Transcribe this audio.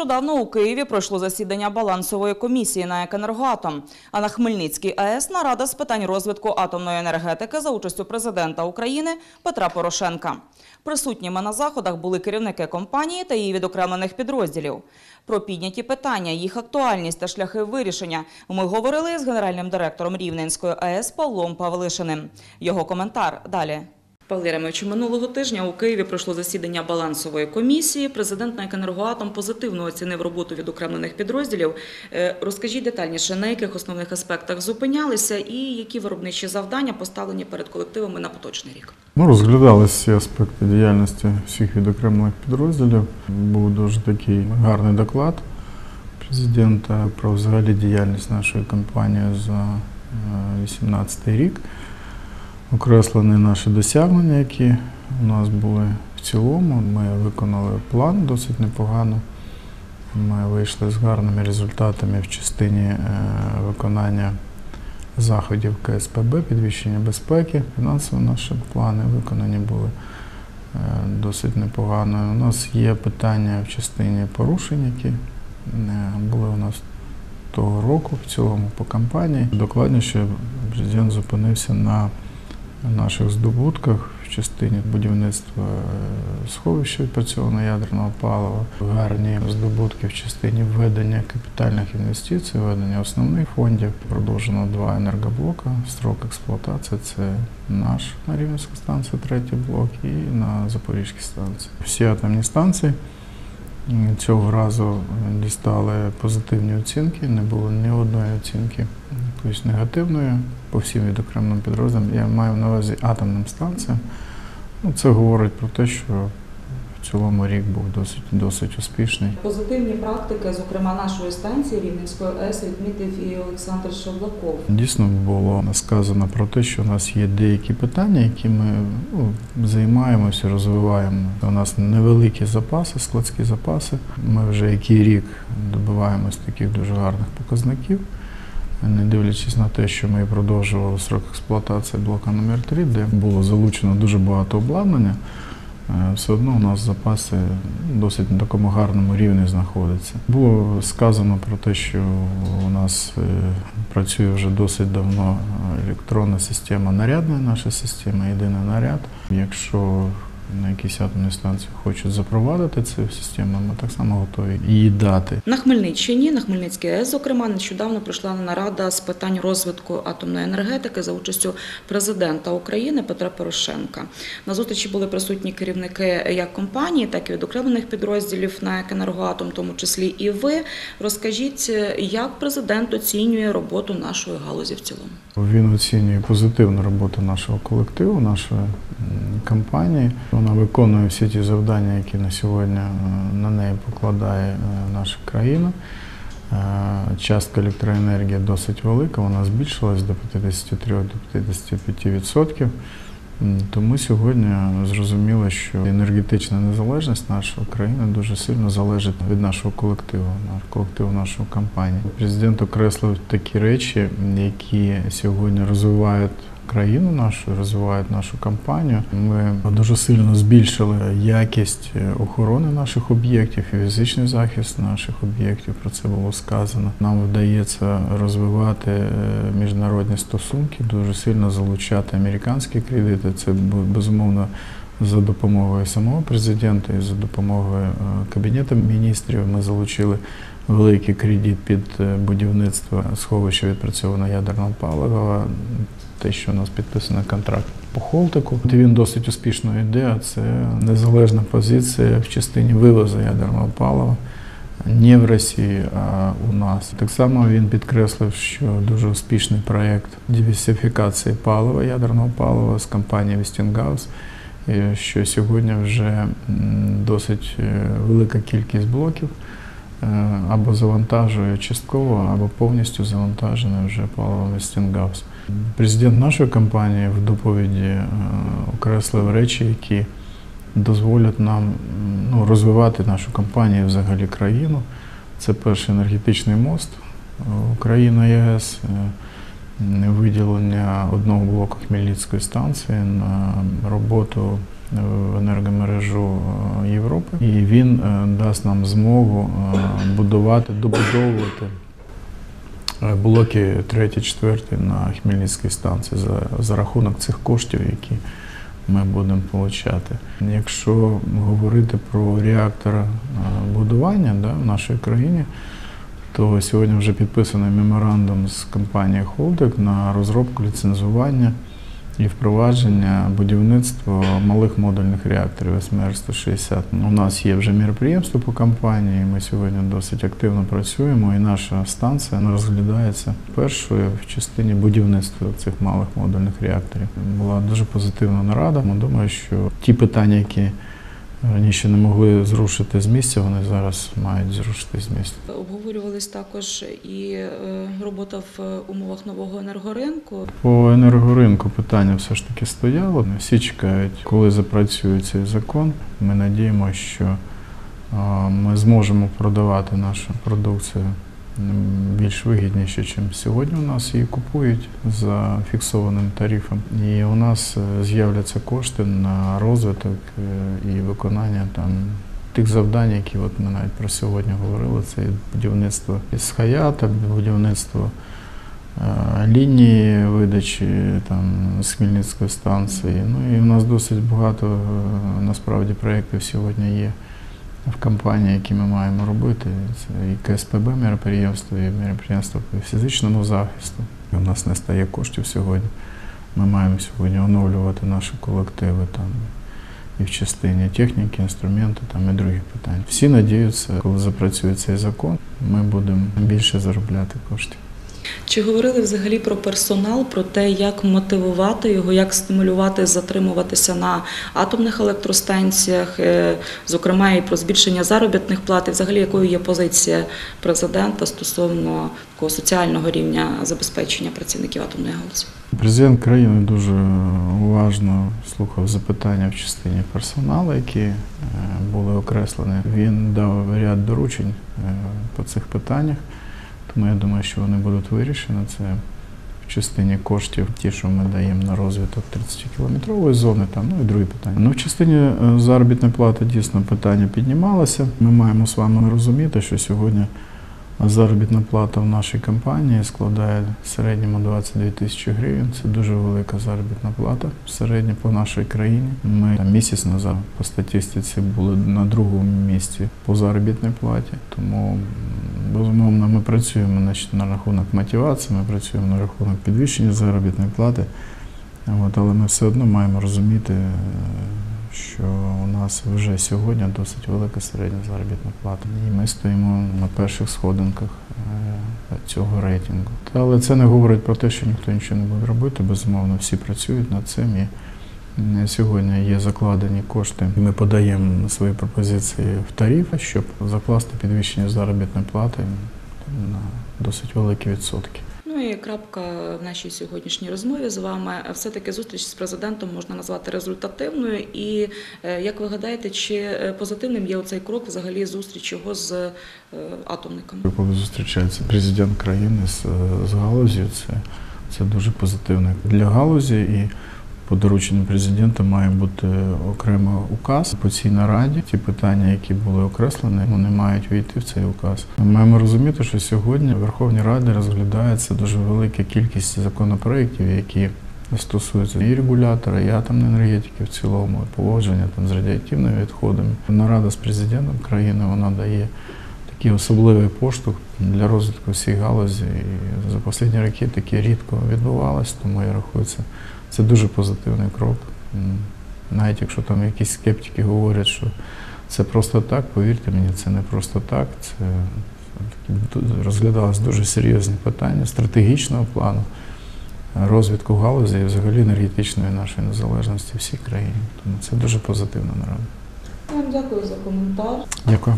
Нещодавно у Києві пройшло засідання балансової комісії на «Екенергоатом», а на Хмельницькій АЕС нарада з питань розвитку атомної енергетики за участю президента України Петра Порошенка. Присутніми на заходах були керівники компанії та її відокремлених підрозділів. Про підняті питання, їх актуальність та шляхи вирішення ми говорили з генеральним директором Рівненської АЕС Павлом Павлишиним. Його коментар далі. Павло Єремовичу, минулого тижня у Києві пройшло засідання балансової комісії. Президент на «Енергоатом» позитивно оцінив роботу відокремлених підрозділів. Е, Розкажіть детальніше, на яких основних аспектах зупинялися і які виробничі завдання поставлені перед колективами на поточний рік. Ну, розглядалися всі аспекти діяльності всіх відокремлених підрозділів. Був дуже такий гарний доклад президента про взагалі діяльність нашої компанії за 2018 рік. Окреслені наші досягнення, які у нас були в цілому. Ми виконали план досить непогано. Ми вийшли з гарними результатами в частині е, виконання заходів КСПБ, підвищення безпеки. Фінансово наші плани виконані були е, досить непогано. У нас є питання в частині порушень, які е, були у нас того року в цілому по кампанії. Докладніше президент зупинився на наших здобутках в частині будівництва е, сховища відпрацьованого ядерного палива, гарні здобутки в частині введення капітальних інвестицій, введення основних фондів. Продовжено два енергоблока. Строк експлуатації це наш на Рівненській станції, третій блок, і на Запорізькій станції. Всі атомні станції цього разу дістали позитивні оцінки. Не було ні одної оцінки якоїсь негативної по всім відокремленим підрозділам. Я маю на увазі атомним станціям. Ну, це говорить про те, що в цілому рік був досить, досить успішний. Позитивні практики, зокрема нашої станції Рівненської АЕС, відмітив і Олександр Шаблаков. Дійсно було сказано про те, що у нас є деякі питання, які ми ну, займаємося, розвиваємо. У нас невеликі запаси, складські запаси. Ми вже який рік добиваємось таких дуже гарних показників. Не дивлячись на те, що ми продовжували срок експлуатації блока номер 3 де було залучено дуже багато обладнання, е, все одно у нас запаси досить на такому гарному рівні знаходяться. Було сказано про те, що у нас е, працює вже досить давно електронна система нарядна, наша система єдиний наряд. Якщо на якійсь атомній станції хочуть запровадити цю систему, ми так само готові її дати. На Хмельниччині, на Хмельницькій АЕС, зокрема, нещодавно пройшла нарада з питань розвитку атомної енергетики за участю президента України Петра Порошенка. На зустрічі були присутні керівники як компанії, так і відокремлених підрозділів на «Енергоатом», в тому числі і ви. Розкажіть, як президент оцінює роботу нашої галузі в цілому? Він оцінює позитивну роботу нашого колективу, нашої компанії. Вона виконує всі ті завдання, які на сьогодні е, на неї покладає е, наша країна. Е, Частка електроенергії досить велика, вона збільшилась до 53 до 55%. М, Тому сьогодні зрозуміло, що енергетична незалежність нашої країни дуже сильно залежить від нашого колективу, колективу нашої компанії. Президент окреслив такі речі, які сьогодні розвивають країну нашу, розвивають нашу компанію. Ми дуже сильно збільшили якість е, охорони наших об'єктів і фізичний захист наших об'єктів. Про це було сказано. Нам вдається розвивати е, міжнародні стосунки, дуже сильно залучати американські кредити. Це безумовно. За допомогою самого президента і за допомогою е, Кабінету міністрів ми залучили великий кредит під е, будівництво сховища відпрацьованого ядерного палива. Те, що у нас підписаний контракт по Холтику, він досить успішно йде. а Це незалежна позиція в частині вивозу ядерного палива. Не в Росії, а у нас. Так само він підкреслив, що дуже успішний проєкт диверсифікації палива, ядерного палива з компанією Westinghouse, що сьогодні вже досить е, велика кількість блоків або завантажує частково, або повністю завантажене вже паливом Westinghouse. Президент нашої компанії в доповіді е, окреслив речі, які дозволять нам ну, розвивати нашу компанію взагалі країну. Це перший енергетичний мост е, Україна ЄС, е, виділення одного блоку Хмельницької станції на роботу в енергомережу е, Європи, і він е, дасть нам змогу е, будувати, добудовувати е, блоки 3-4 на Хмельницькій станції за, за рахунок цих коштів, які ми будемо отримати. Якщо говорити про реактор е, будування да, в нашій країні, то сьогодні вже підписаний меморандум з компанією Холдек на розробку ліцензування і впровадження будівництва малих модульних реакторів СМР-160. У нас є вже міроприємство по компанії. Ми сьогодні досить активно працюємо, і наша станція розглядається першою в частині будівництва цих малих модульних реакторів. Була дуже позитивна нарада. Ми думаю, що ті питання, які раніше не могли зрушити з місця, вони зараз мають зрушити з місця. Обговорювалися також і е, робота в умовах нового енергоринку. По енергоринку питання все ж таки стояло. Всі чекають, коли запрацює цей закон. Ми надіємося, що ми зможемо продавати нашу продукцію більш вигідніше, ніж сьогодні у нас її купують за фіксованим тарифом. І у нас е, з'являться кошти на розвиток е, і виконання там. Тих завдань, які от ми навіть про сьогодні говорили, це будівництво із Хаята, будівництво е, лінії видачі там, з Хмельницької станції. Ну і у нас досить багато насправді проєктів сьогодні є в компанії, які ми маємо робити. Це і КСПБ міроприємство, і міроприємство по фізичному захисту. У нас не стає коштів сьогодні. Ми маємо сьогодні оновлювати наші колективи там. І в частині техніки, інструменту там і другі питання. Всі надіються, коли запрацює цей закон, ми будемо більше заробляти коштів. Чи говорили взагалі про персонал, про те, як мотивувати його, як стимулювати затримуватися на атомних електростанціях, е, зокрема і про збільшення заробітних плат, і взагалі якою є позиція президента стосовно такого соціального рівня забезпечення працівників атомної галузі? Президент країни дуже уважно слухав запитання в частині персоналу, які е, були окреслені. Він дав ряд доручень е, по цих питаннях, тому я думаю, що вони будуть вирішені. Це в частині коштів, ті, що ми даємо на розвиток 30-кілометрової зони, там, ну і другі питання. Ну, в частині е, заробітної плати дійсно питання піднімалося. Ми маємо з вами розуміти, що сьогодні Заробітна плата в нашій компанії складає в середньому 22 тисячі гривень. Це дуже велика заробітна плата в середньо по нашій країні. Ми там, місяць назад по статистиці були на другому місці по заробітній платі. Тому безумовно ми працюємо значить, на рахунок мотивації, ми працюємо на рахунок підвищення заробітної плати. От, але ми все одно маємо розуміти, що у нас вже сьогодні досить велика середня заробітна плата. І ми стоїмо на перших сходинках е, цього рейтингу. Але це не говорить про те, що ніхто нічого не буде робити. Безумовно, всі працюють над цим. І сьогодні є закладені кошти. І Ми подаємо свої пропозиції в тарифи, щоб закласти підвищення заробітної плати на досить великі відсотки. Ну і крапка в нашій сьогоднішній розмові з вами. Все-таки зустріч з президентом можна назвати результативною. І е, як ви гадаєте, чи е, позитивним є оцей крок взагалі зустріч його з е, атомниками? Коли зустрічається президент країни з, з галузі, це, це дуже позитивно для галузі. І по дорученню президента має бути окремо указ по цій нараді. Ті питання, які були окреслені, вони мають війти в цей указ. Ми маємо розуміти, що сьогодні в Верховній Раді розглядається дуже велика кількість законопроєктів, які стосуються і регулятора, і атомної енергетики в цілому, і поводження там з радіоактивними відходами. Нарада з президентом країни вона дає такий особливий поштовх для розвитку всіх галузі. І за останні роки таке рідко відбувалось, тому я рахую, це, це дуже позитивний крок. Навіть якщо там якісь скептики говорять, що це просто так, повірте мені, це не просто так. Це такі розглядалось дуже серйозні питання стратегічного плану розвитку галузі і взагалі енергетичної нашої незалежності всій країні. Тому це дуже позитивна нарада. Вам дякую за коментар. Дякую.